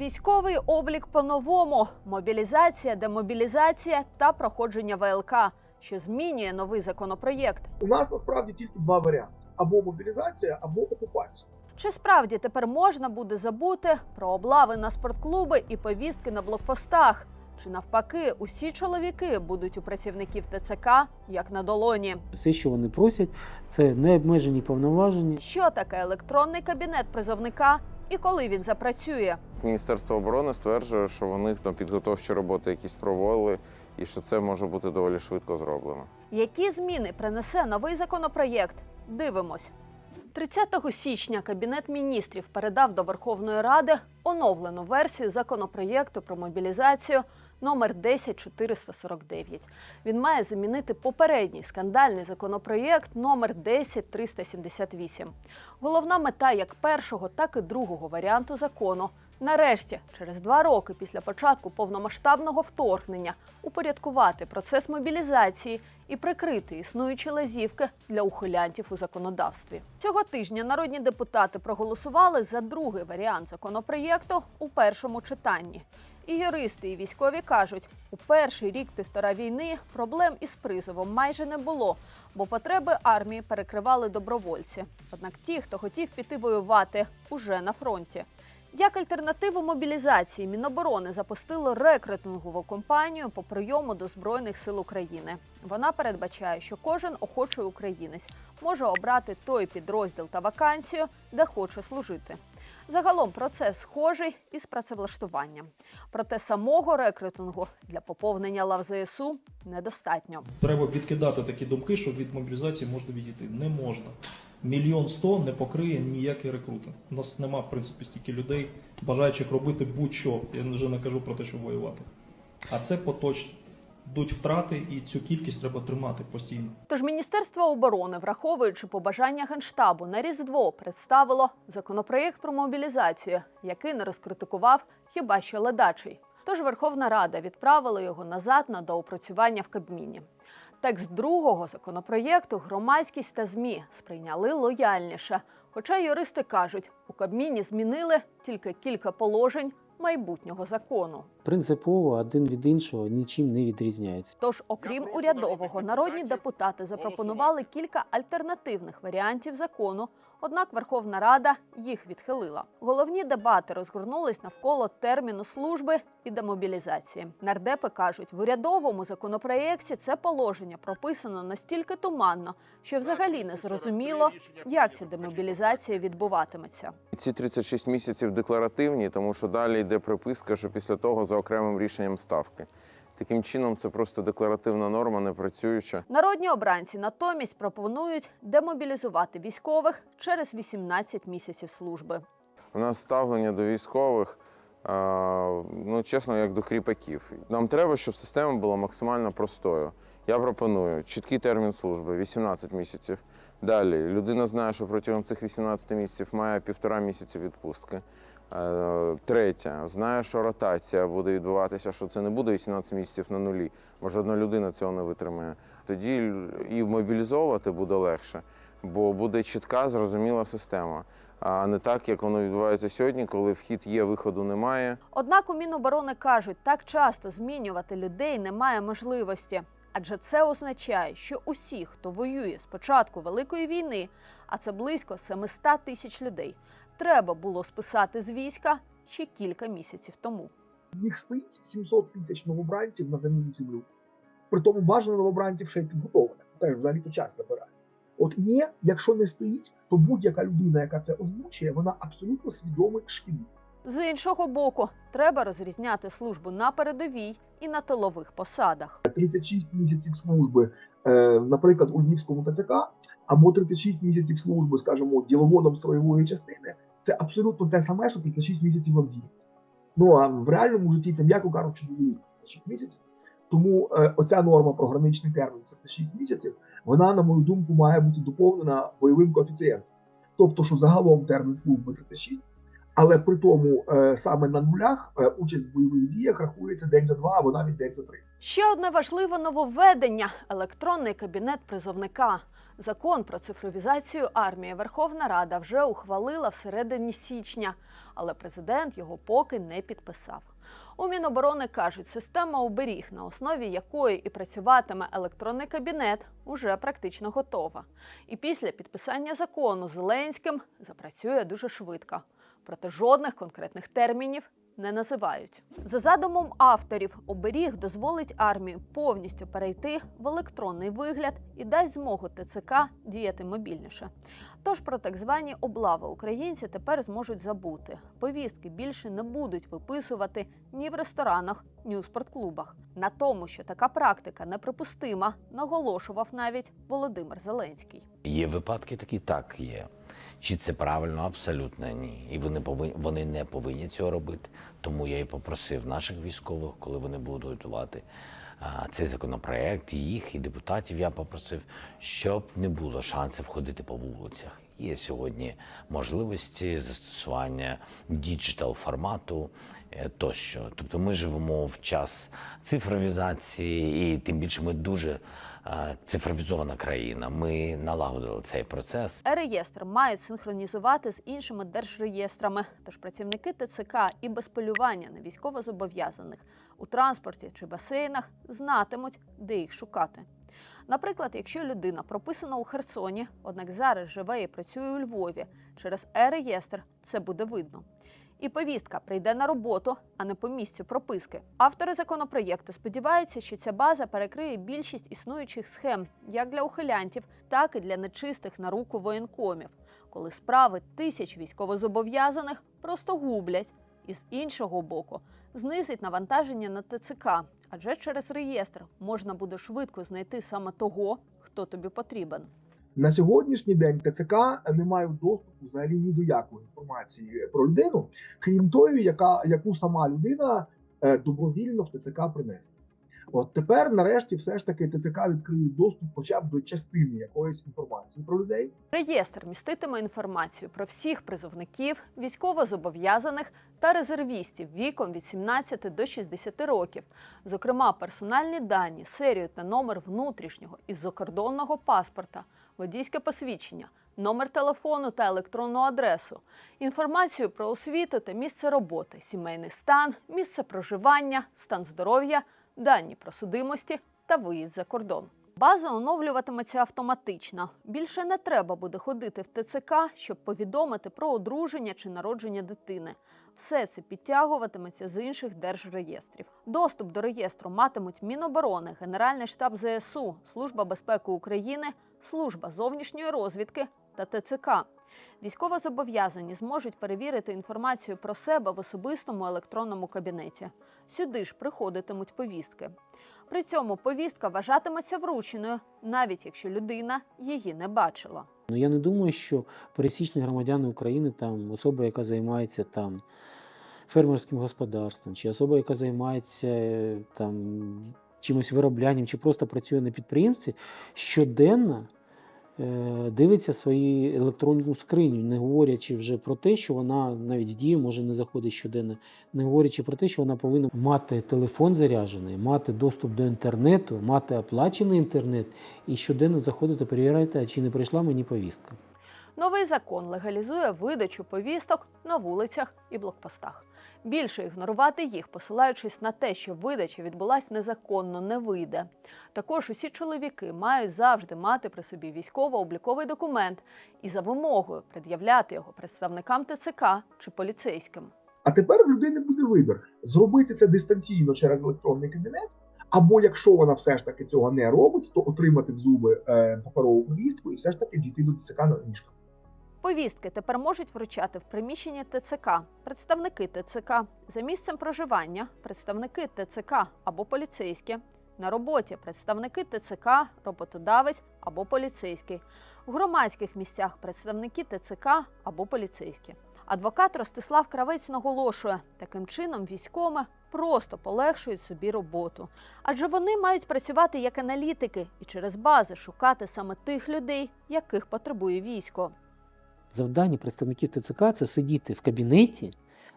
Військовий облік по-новому, мобілізація, демобілізація та проходження ВЛК, що змінює новий законопроєкт. У нас насправді тільки два варіанти: або мобілізація, або окупація. Чи справді тепер можна буде забути про облави на спортклуби і повістки на блокпостах? Чи навпаки, усі чоловіки будуть у працівників ТЦК як на долоні? Все, що вони просять, це необмежені повноваження. Що таке електронний кабінет призовника і коли він запрацює? Міністерство оборони стверджує, що вони там підготовчі роботи якісь проводили, і що це може бути доволі швидко зроблено. Які зміни принесе новий законопроєкт? Дивимось. 30 січня Кабінет міністрів передав до Верховної Ради оновлену версію законопроєкту про мобілізацію номер 10449. Він має замінити попередній скандальний законопроєкт номер 10378. Головна мета як першого, так і другого варіанту закону Нарешті, через два роки після початку повномасштабного вторгнення, упорядкувати процес мобілізації і прикрити існуючі лазівки для ухилянтів у законодавстві. Цього тижня народні депутати проголосували за другий варіант законопроєкту у першому читанні. І юристи, і військові кажуть, у перший рік півтора війни проблем із призовом майже не було, бо потреби армії перекривали добровольці. Однак ті, хто хотів піти воювати, уже на фронті. Як альтернативу мобілізації Міноборони запустило рекрутингову кампанію по прийому до Збройних сил України. Вона передбачає, що кожен охочий українець може обрати той підрозділ та вакансію, де хоче служити. Загалом процес схожий із працевлаштуванням. Проте самого рекрутингу для поповнення лав ЗСУ недостатньо. Треба відкидати такі думки, що від мобілізації можна відійти. Не можна. Мільйон сто не покриє ніякий рекрутинг. У нас нема, в принципі, стільки людей, бажаючих робити будь-що. Я вже не кажу про те, що воювати. А це поточно. Йдуть втрати, і цю кількість треба тримати постійно. Тож Міністерство оборони, враховуючи побажання генштабу на різдво, представило законопроєкт про мобілізацію, який не розкритикував хіба що ледачий. Тож Верховна Рада відправила його назад на доопрацювання в Кабміні. Текст другого законопроєкту громадськість та змі сприйняли лояльніше. Хоча юристи кажуть, у Кабміні змінили тільки кілька положень майбутнього закону. Принципово один від іншого нічим не відрізняється. Тож, окрім урядового, народні депутати запропонували кілька альтернативних варіантів закону. Однак Верховна Рада їх відхилила. Головні дебати розгорнулись навколо терміну служби і демобілізації. Нардепи кажуть, в урядовому законопроєкті це положення прописано настільки туманно, що взагалі не зрозуміло, як ця демобілізація відбуватиметься. Ці 36 місяців декларативні, тому що далі йде приписка, що після того за окремим рішенням ставки. Таким чином, це просто декларативна норма, не працююча. Народні обранці натомість пропонують демобілізувати військових через 18 місяців служби. У нас ставлення до військових, ну чесно, як до кріпаків. Нам треба, щоб система була максимально простою. Я пропоную чіткий термін служби 18 місяців. Далі людина знає, що протягом цих 18 місяців має півтора місяці відпустки. Е, Третє, знає, що ротація буде відбуватися, що це не буде 18 місяців на нулі, бо жодна людина цього не витримає. Тоді і мобілізовувати буде легше, бо буде чітка, зрозуміла система. А не так, як воно відбувається сьогодні, коли вхід є, виходу немає. Однак у Міноборони кажуть, так часто змінювати людей немає можливості. Адже це означає, що усі, хто воює з початку Великої війни, а це близько 700 тисяч людей, треба було списати з війська ще кілька місяців тому. В них стоїть 700 тисяч новобранців на заміну цим людям. Притому бажано новобранців ще й підготованих. Це теж взагалі то час забирає. От ні, якщо не стоїть, то будь-яка людина, яка це озвучує, вона абсолютно свідомий шкідник. З іншого боку, треба розрізняти службу на передовій і на тилових посадах. 36 місяців служби, е, наприклад, у Львівському ТЦК, або 36 місяців служби, скажімо, діловодом строєвої частини, це абсолютно те саме, що 36 місяців в Авдіївці. Ну а в реальному житті це, м'яко кажучи, дуже різно 36 місяців. Тому е, оця норма про граничний термін це 6 місяців, вона, на мою думку, має бути доповнена бойовим коефіцієнтом. Тобто, що загалом термін служби 36, але при тому е, саме на нулях е, участь в бойових діях рахується день за два або навіть день за три. Ще одне важливе нововведення електронний кабінет призовника. Закон про цифровізацію армії Верховна Рада вже ухвалила всередині січня, але президент його поки не підписав. У Міноборони кажуть, система оберіг, на основі якої і працюватиме електронний кабінет, уже практично готова. І після підписання закону Зеленським запрацює дуже швидко. Проте жодних конкретних термінів не називають. За задумом авторів, оберіг дозволить армії повністю перейти в електронний вигляд і дасть змогу ТЦК діяти мобільніше. Тож про так звані облави українці тепер зможуть забути. Повістки більше не будуть виписувати ні в ресторанах, ні у спортклубах. На тому, що така практика неприпустима, наголошував навіть Володимир Зеленський. Є випадки такі, так є. Чи це правильно? Абсолютно ні. І вони повинні вони не повинні цього робити. Тому я і попросив наших військових, коли вони будуть готувати цей законопроект, і їх і депутатів. Я попросив, щоб не було шансів ходити по вулицях. Є сьогодні можливості застосування діджитал формату е, тощо. Тобто ми живемо в час цифровізації, і тим більше ми дуже е, цифровізована країна. Ми налагодили цей процес. Реєстр мають синхронізувати з іншими держреєстрами. Тож працівники ТЦК і без полювання на військовозобов'язаних у транспорті чи басейнах знатимуть, де їх шукати. Наприклад, якщо людина прописана у Херсоні, однак зараз живе і працює у Львові, через е-реєстр це буде видно. І повістка прийде на роботу, а не по місцю прописки. Автори законопроєкту сподіваються, що ця база перекриє більшість існуючих схем як для ухилянтів, так і для нечистих на руку воєнкомів, коли справи тисяч військовозобов'язаних просто гублять. І з іншого боку, знизить навантаження на ТЦК, адже через реєстр можна буде швидко знайти саме того, хто тобі потрібен. На сьогоднішній день ТЦК не має доступу взагалі ні до якої інформації про людину, крім тої, яка яку сама людина е, добровільно в ТЦК принесла. От тепер, нарешті, все ж таки ТЦК відкриє доступ хоча б до частини якоїсь інформації про людей. Реєстр міститиме інформацію про всіх призовників, військовозобов'язаних та резервістів віком від 17 до 60 років, зокрема персональні дані, серію та номер внутрішнього і закордонного паспорта, водійське посвідчення, номер телефону та електронну адресу, інформацію про освіту та місце роботи, сімейний стан, місце проживання, стан здоров'я, дані про судимості та виїзд за кордон. База оновлюватиметься автоматично. Більше не треба буде ходити в ТЦК, щоб повідомити про одруження чи народження дитини. Все це підтягуватиметься з інших держреєстрів. Доступ до реєстру матимуть Міноборони, Генеральний штаб ЗСУ, Служба безпеки України, Служба зовнішньої розвідки та ТЦК. Військовозобов'язані зможуть перевірити інформацію про себе в особистому електронному кабінеті. Сюди ж приходитимуть повістки. При цьому повістка вважатиметься врученою, навіть якщо людина її не бачила. Ну я не думаю, що пересічні громадяни України, там особа, яка займається там фермерським господарством, чи особа, яка займається е, там чимось вироблянням, чи просто працює на підприємстві, щоденно дивиться свою електронну скриню, не говорячи вже про те, що вона навіть в дію може не заходить щоденно, не говорячи про те, що вона повинна мати телефон заряджений, мати доступ до інтернету, мати оплачений інтернет і щоденно заходити, перевіряти, чи не прийшла мені повістка. Новий закон легалізує видачу повісток на вулицях і блокпостах. Більше ігнорувати їх, посилаючись на те, що видача відбулась незаконно, не вийде. Також усі чоловіки мають завжди мати при собі військово-обліковий документ і за вимогою пред'являти його представникам ТЦК чи поліцейським. А тепер в людини буде вибір зробити це дистанційно через електронний кабінет, або якщо вона все ж таки цього не робить, то отримати в зуби е, паперову повістку і все ж таки дійти до ТЦК на ліжка. Повістки тепер можуть вручати в приміщенні ТЦК, представники ТЦК, за місцем проживання, представники ТЦК або поліцейські, на роботі представники ТЦК, роботодавець або поліцейський, у громадських місцях представники ТЦК або поліцейські. Адвокат Ростислав Кравець наголошує, таким чином військоми просто полегшують собі роботу, адже вони мають працювати як аналітики і через бази шукати саме тих людей, яких потребує військо. Завдання представників ТЦК це сидіти в кабінеті,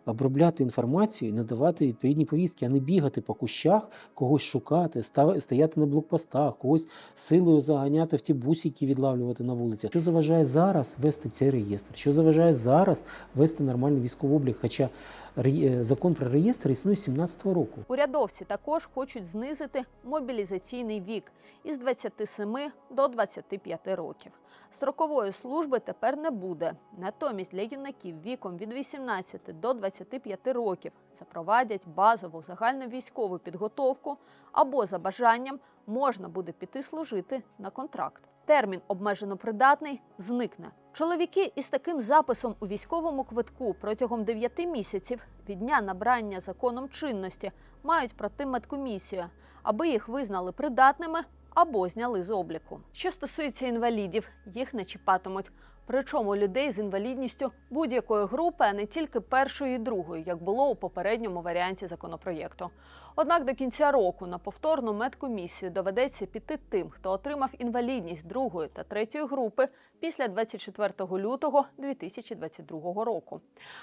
обробляти інформацію і надавати відповідні повістки, а не бігати по кущах, когось шукати, стояти на блокпостах, когось силою заганяти в ті бусики, відлавлювати на вулицях. Що заважає зараз вести цей реєстр? Що заважає зараз вести нормальний військовий облік? Хоча закон про реєстр існує з 17-го року. Урядовці також хочуть знизити мобілізаційний вік із 27 до 25 років. Строкової служби тепер не буде. Натомість для юнаків віком від 18 до 25 років запровадять базову загальновійськову підготовку або за бажанням можна буде піти служити на контракт. Термін обмежено придатний зникне. Чоловіки із таким записом у військовому квитку протягом 9 місяців від дня набрання законом чинності мають пройти медкомісію, аби їх визнали придатними або зняли з обліку. Що стосується інвалідів, їх не чіпатимуть. Причому людей з інвалідністю будь-якої групи, а не тільки першої і другої, як було у попередньому варіанті законопроєкту. Однак до кінця року на повторну медкомісію доведеться піти тим, хто отримав інвалідність другої та третьої групи після 24 лютого 2022 року.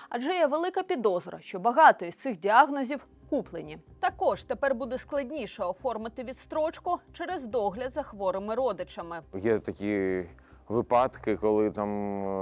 Адже є велика підозра, що багато із цих діагнозів куплені. Також тепер буде складніше оформити відстрочку через догляд за хворими родичами. Є такі випадки, коли там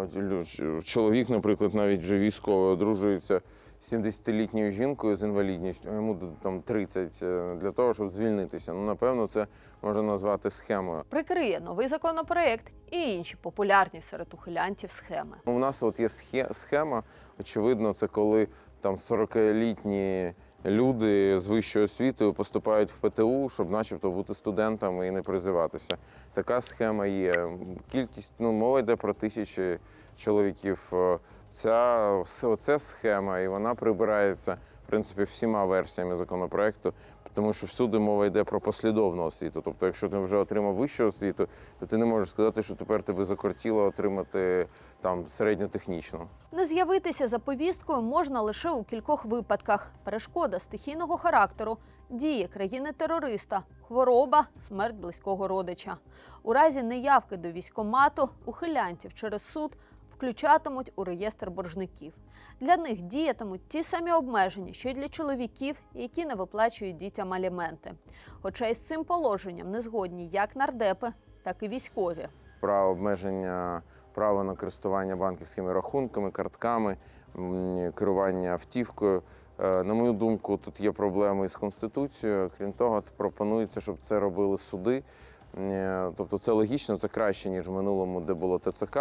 е, чоловік, наприклад, навіть вже військовий одружується з 70-літньою жінкою з інвалідністю, а йому там 30 е, для того, щоб звільнитися. Ну, напевно, це можна назвати схемою. Прикриє новий законопроект і інші популярні серед ухилянтів схеми. У нас от є схе- схема. Очевидно, це коли там 40-літні люди з вищою освітою поступають в ПТУ, щоб, начебто, бути студентами і не призиватися. Така схема є. Кількість ну, мова йде про тисячі чоловіків. Е, Ця оце схема, і вона прибирається в принципі всіма версіями законопроекту, тому що всюди мова йде про послідовну освіту. Тобто, якщо ти вже отримав вищу освіту, то ти не можеш сказати, що тепер тебе закортіло отримати там середньотехнічну. Не з'явитися за повісткою можна лише у кількох випадках: перешкода стихійного характеру, дії країни-терориста, хвороба, смерть близького родича. У разі неявки до військомату ухилянтів через суд включатимуть у реєстр боржників. Для них діятимуть ті самі обмеження, що й для чоловіків, які не виплачують дітям аліменти. Хоча із цим положенням не згодні як нардепи, так і військові. Про обмеження права на користування банківськими рахунками, картками, керування автівкою. Е, На мою думку, тут є проблеми з конституцією. Крім того, пропонується, щоб це робили суди. Е, Тобто це логічно, це краще, ніж в минулому, де було ТЦК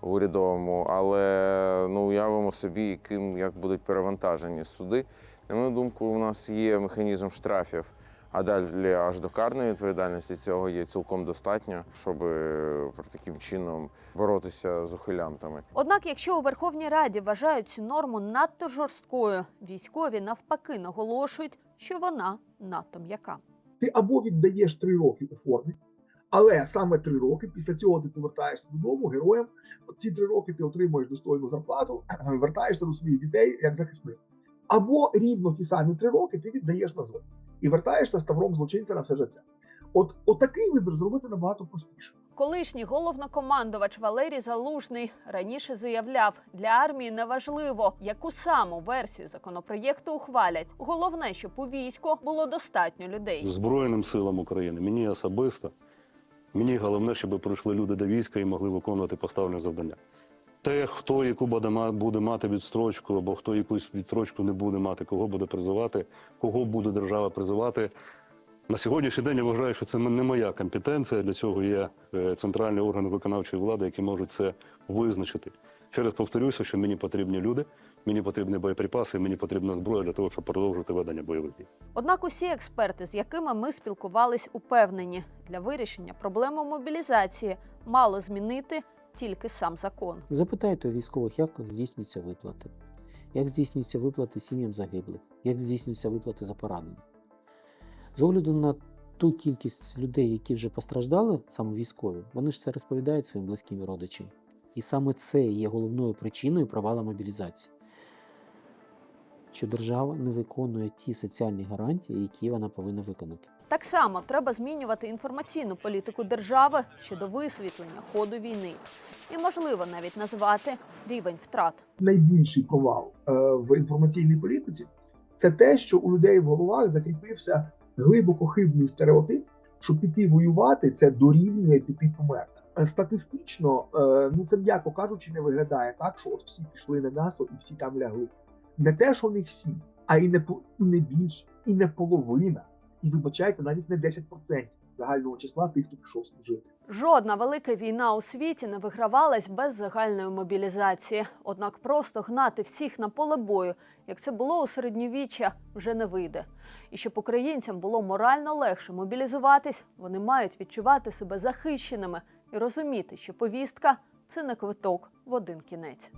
урядовому, але ну, уявимо собі, яким як будуть перевантажені суди. На мою думку, у нас є механізм штрафів, а далі аж до карної відповідальності цього є цілком достатньо, щоб е, таким чином боротися з ухилянтами. Однак, якщо у Верховній Раді вважають цю норму надто жорсткою, військові навпаки наголошують, що вона надто м'яка. Ти або віддаєш три роки у формі, але саме три роки після цього ти повертаєшся додому героєм. Ці три роки ти отримуєш достойну зарплату, вертаєшся до своїх дітей як захисник. Або рівно ті самі три роки ти віддаєш на і вертаєшся з тавром злочинця на все життя. От, от такий вибір зробити набагато простіше. Колишній головнокомандувач Валерій Залужний раніше заявляв, для армії неважливо, яку саму версію законопроєкту ухвалять. Головне, щоб у війську було достатньо людей. Збройним силам України, мені особисто, мені головне, щоб прийшли люди до війська і могли виконувати поставлені завдання. Те, хто яку буде мати відстрочку, або хто якусь відстрочку не буде мати, кого буде призивати, кого буде держава призивати. На сьогоднішній день я вважаю, що це не моя компетенція. Для цього є е, центральні органи виконавчої влади, які можуть це визначити. Ще раз повторюся, що мені потрібні люди, мені потрібні боєприпаси, мені потрібна зброя для того, щоб продовжити ведення бойових дій. Однак усі експерти, з якими ми спілкувались, упевнені, для вирішення проблеми мобілізації мало змінити тільки сам закон. Запитайте у військових, як здійснюються виплати, як здійснюються виплати сім'ям загиблих, як здійснюються виплати за поранення. З огляду на ту кількість людей, які вже постраждали, саме військові, вони ж це розповідають своїм близьким і родичам. І саме це є головною причиною провала мобілізації. Що держава не виконує ті соціальні гарантії, які вона повинна виконати. Так само треба змінювати інформаційну політику держави щодо висвітлення ходу війни, і можливо навіть назвати рівень втрат. найбільший провал е, в інформаційній політиці це те, що у людей в головах закріпився глибоко хибний стереотип, що піти воювати це дорівнює піти померти. Е, Статистично, е, ну це м'яко кажучи, не виглядає так, що от всі пішли на наступ і всі там лягли. Не те, що не всі, а і не і не більше, і не половина. І вибачайте, навіть не 10% загального числа тих, хто пішов служити. Жодна велика війна у світі не вигравалась без загальної мобілізації. Однак просто гнати всіх на поле бою, як це було у середньовіччя, вже не вийде. І щоб українцям було морально легше мобілізуватись, вони мають відчувати себе захищеними і розуміти, що повістка це не квиток в один кінець.